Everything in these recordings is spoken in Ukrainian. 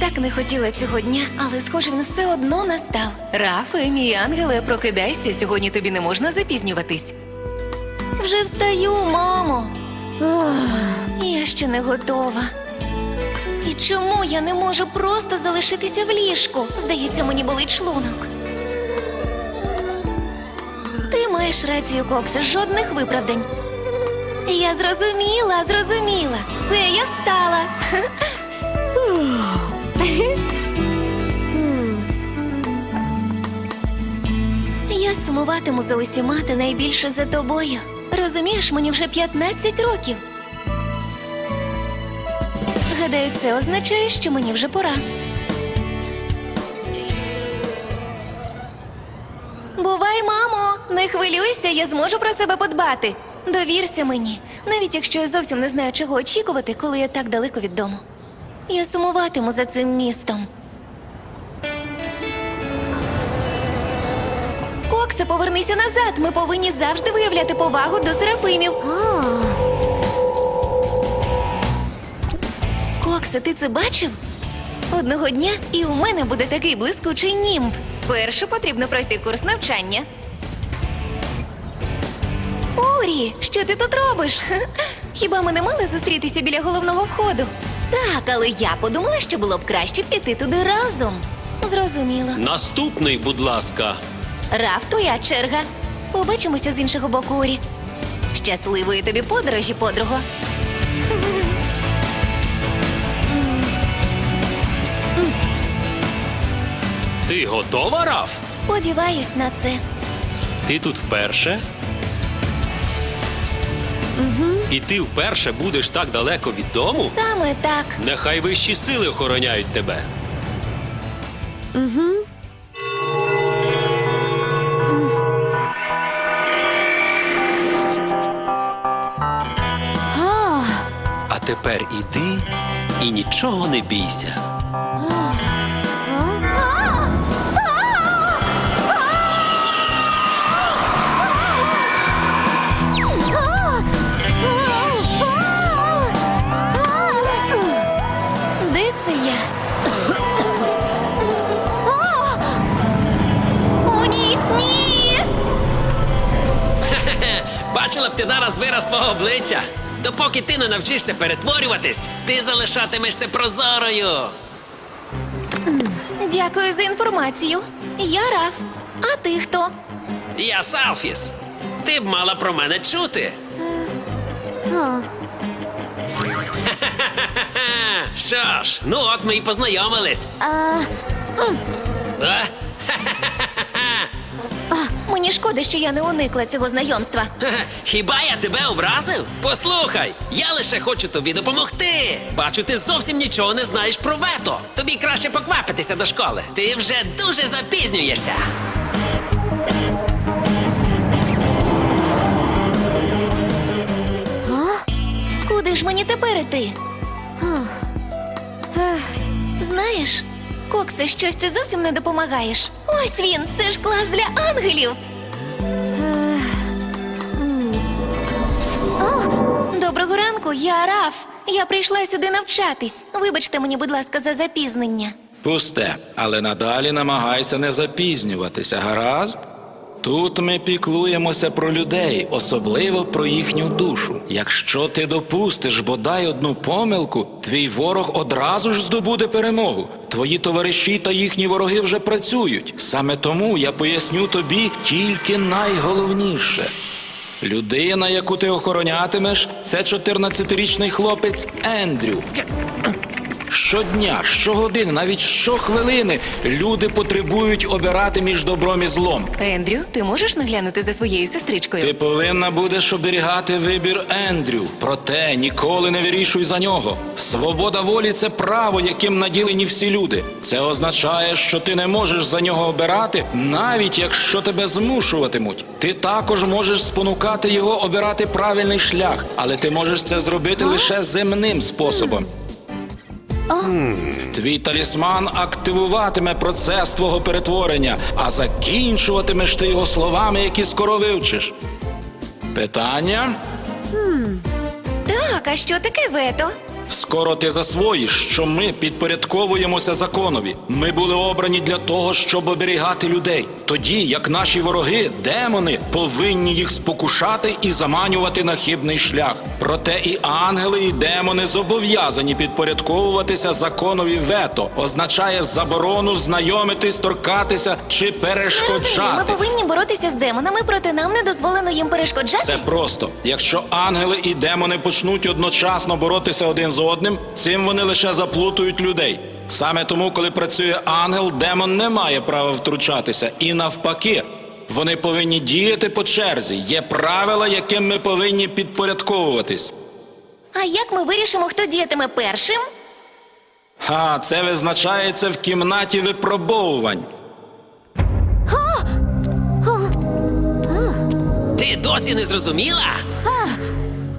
так не хотіла цього дня, але схоже, він все одно настав. Рафе, мій ангеле, прокидайся. Сьогодні тобі не можна запізнюватись. Вже встаю, мамо. Я ще не готова. І чому я не можу просто залишитися в ліжку? Здається, мені болить шлунок. Ти маєш рацію, Кокс, жодних виправдань. Я зрозуміла, зрозуміла. Все, я встала. Сумуватиму за усіма та найбільше за тобою. Розумієш, мені вже 15 років. Гадаю, це означає, що мені вже пора. Бувай, мамо, не хвилюйся, я зможу про себе подбати. Довірся мені, навіть якщо я зовсім не знаю, чого очікувати, коли я так далеко від дому. Я сумуватиму за цим містом. Повернися назад. Ми повинні завжди виявляти повагу до серафимів. Коксе, ти це бачив? Одного дня і у мене буде такий блискучий німб. Спершу потрібно пройти курс навчання. Урі, що ти тут робиш? Хіба ми не мали зустрітися біля головного входу? Так, але я подумала, що було б краще піти туди разом. Зрозуміло. Наступний, будь ласка. Раф, твоя черга. Побачимося з іншого боку, Урі. Щасливої тобі подорожі, подруго. Ти готова, Раф? Сподіваюсь на це. Ти тут вперше? І ти вперше будеш так далеко від дому? Саме так. Нехай вищі сили охороняють тебе. А тепер іди і нічого не бійся. Бачила б ти зараз вираз свого обличчя. Допоки ти не навчишся перетворюватись, ти залишатимешся прозорою. Дякую за інформацію. Я Раф. А ти хто? Я Салфіс. Ти б мала про мене чути. Що ж, ну от ми і познайомились. А? Мені шкода, що я не уникла цього знайомства. Хе-хе, Хіба я тебе образив? Послухай, я лише хочу тобі допомогти. Бачу, ти зовсім нічого не знаєш про вето. Тобі краще поквапитися до школи. Ти вже дуже запізнюєшся. Куди ж мені тепер іти? Ех, Знаєш, Коксе, щось ти зовсім не допомагаєш. Ось він, це ж клас для ангелів. Доброго ранку, я Раф. Я прийшла сюди навчатись. Вибачте мені, будь ласка, за запізнення. Пусте, але надалі намагайся не запізнюватися, гаразд? Тут ми піклуємося про людей, особливо про їхню душу. Якщо ти допустиш бодай одну помилку, твій ворог одразу ж здобуде перемогу. Твої товариші та їхні вороги вже працюють. Саме тому я поясню тобі тільки найголовніше. Людина, яку ти охоронятимеш, це 14-річний хлопець Ендрю. Щодня, щогодини, навіть щохвилини люди потребують обирати між добром і злом. Ендрю, ти можеш наглянути за своєю сестричкою? Ти повинна будеш оберігати вибір Ендрю. Проте ніколи не вирішуй за нього. Свобода волі це право, яким наділені всі люди. Це означає, що ти не можеш за нього обирати, навіть якщо тебе змушуватимуть. Ти також можеш спонукати його обирати правильний шлях, але ти можеш це зробити лише земним способом. Твій талісман активуватиме процес твого перетворення, а закінчуватимеш ти його словами, які скоро вивчиш. Питання? Так, а що таке вето? Скоро ти засвоїш, що ми підпорядковуємося законові. Ми були обрані для того, щоб оберігати людей. Тоді, як наші вороги, демони, повинні їх спокушати і заманювати на хибний шлях. Проте і ангели, і демони зобов'язані підпорядковуватися законові вето, означає заборону знайомитись, торкатися чи розумію, ми повинні боротися з демонами, проте нам не дозволено їм перешкоджати. Це просто. Якщо ангели і демони почнуть одночасно боротися один з одним, цим вони лише заплутують людей. Саме тому, коли працює ангел, демон не має права втручатися. І навпаки, вони повинні діяти по черзі. Є правила, яким ми повинні підпорядковуватись. А як ми вирішимо, хто діятиме першим? Ха, це визначається в кімнаті випробовувань. Ти досі не зрозуміла?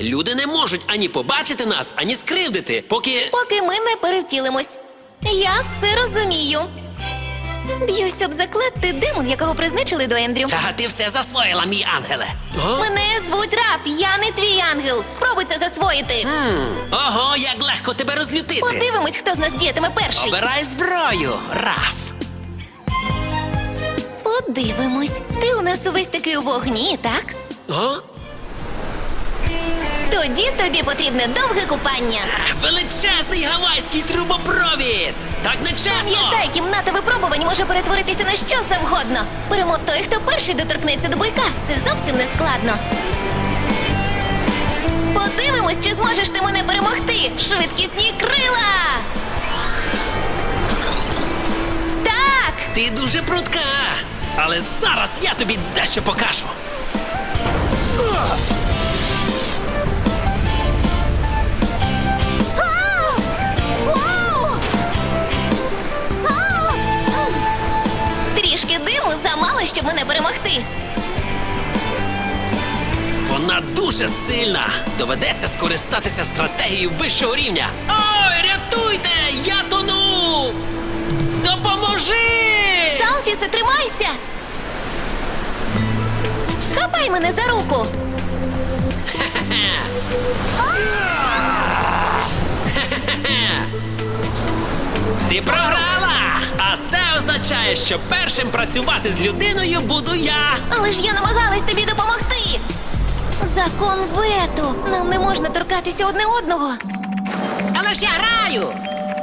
Люди не можуть ані побачити нас, ані скривдити, поки. Поки ми не перевтілимось. Я все розумію. Б'юсь об заклад, ти демон, якого призначили до Ендрю. А ти все засвоїла, мій ангеле. О? Мене звуть Раф, я не твій ангел. Спробуй це засвоїти. Ого, як легко тебе розлютити. Подивимось, хто з нас діятиме перший. Обирай зброю, Раф. Подивимось. Ти у нас увесь такий у вогні, так? О? Тоді тобі потрібне довге купання. Величезний гавайський трубопровід! Так нечесно! Пам'ятай, кімната випробувань може перетворитися на що завгодно. Перемог той, хто перший доторкнеться до буйка. Це зовсім не складно. Подивимось, чи зможеш ти мене перемогти. Швидкісні крила. Так! Ти дуже прудка! Але зараз я тобі дещо покажу. Дуже сильна. Доведеться скористатися стратегією вищого рівня. Ой, рятуйте! Я тону! Допоможи! Салфісе, тримайся! Хапай мене за руку! Ти програла! А це означає, що першим працювати з людиною буду я. Але ж я намагалась тобі допомогти. Закон вето. Нам не можна торкатися одне одного. Але ж я граю!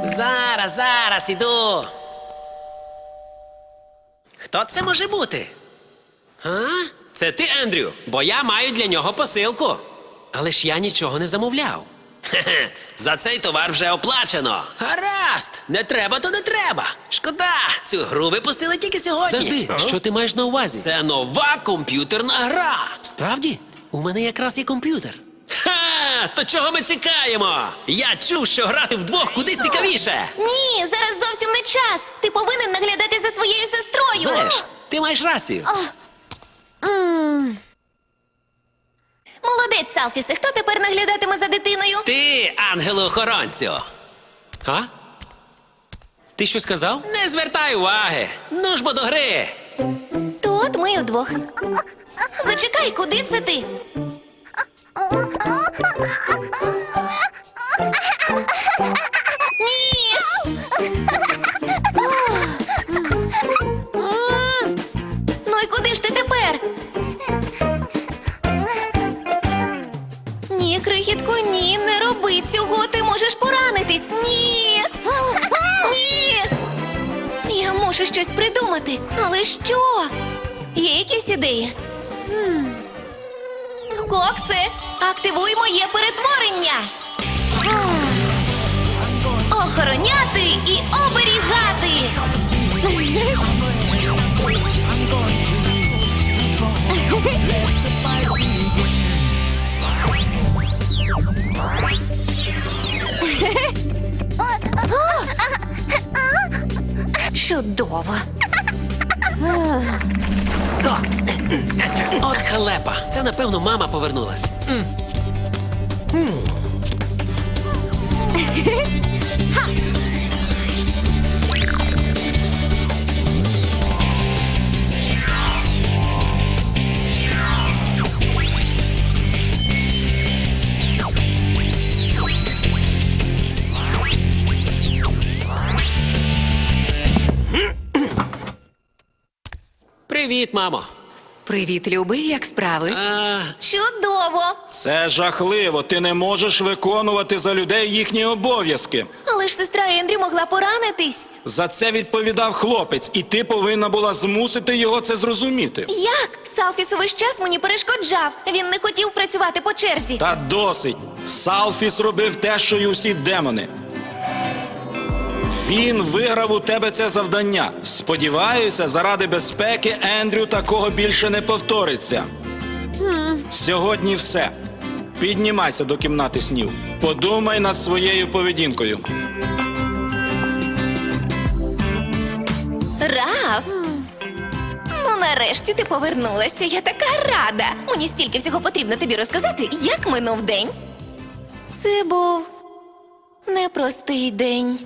Зараз, зараз іду. Хто це може бути? А? Це ти, Ендрю, бо я маю для нього посилку. Але ж я нічого не замовляв. Хе-хе, за цей товар вже оплачено. Гаразд, не треба, то не треба. Шкода, цю гру випустили тільки сьогодні. Завжди, що ти маєш на увазі? Це нова комп'ютерна гра. Справді? У мене якраз є комп'ютер. Ха! То чого ми чекаємо? Я чув, що грати вдвох куди цікавіше. Ні, зараз зовсім не час. Ти повинен наглядати за своєю сестрою. Знаєш, ти маєш рацію. Молодець, Салфісе. Хто тепер наглядатиме за дитиною? Ти, ангелу-охоронцю. А? Ти що сказав? Не звертай уваги. Ну ж бо до гри. Тут ми удвох. Зачекай, куди це ти? Ні! Ну і куди ж ти тепер? Ні, крихітко, ні, не роби цього. Ти можеш поранитись. Ні. Ні. Я мушу щось придумати. Але що? Є якісь ідеї? Коксе, активуй моє перетворення. Охороняти і оберігати. Чудово. От халепа. Це, напевно, мама повернулась. Привіт, мамо. Привіт, любий, як справи? А, Чудово! Це жахливо. Ти не можеш виконувати за людей їхні обов'язки. Але ж сестра Ендрю могла поранитись. За це відповідав хлопець, і ти повинна була змусити його це зрозуміти. Як? Салфіс увесь час мені перешкоджав. Він не хотів працювати по черзі. Та досить. Салфіс робив те, що й усі демони. Він виграв у тебе це завдання. Сподіваюся, заради безпеки Ендрю такого більше не повториться. Сьогодні все. Піднімайся до кімнати снів. Подумай над своєю поведінкою. Раф? Ну, нарешті ти повернулася. Я така рада. Мені стільки всього потрібно тобі розказати, як минув день. Це був непростий день.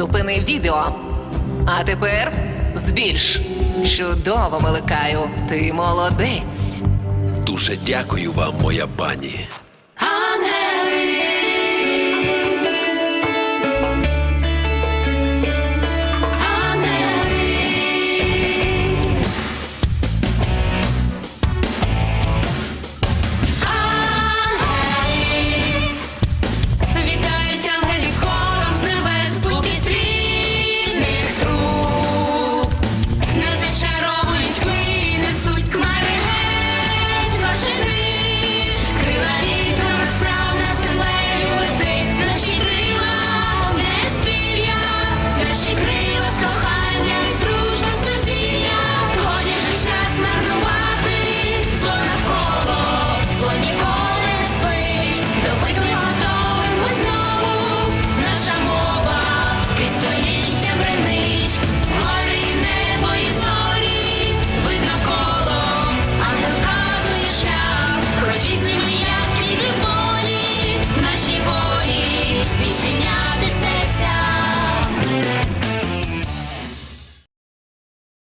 Зупини відео. А тепер збільш. Чудово, Миликаю. Ти молодець. Дуже дякую вам, моя пані.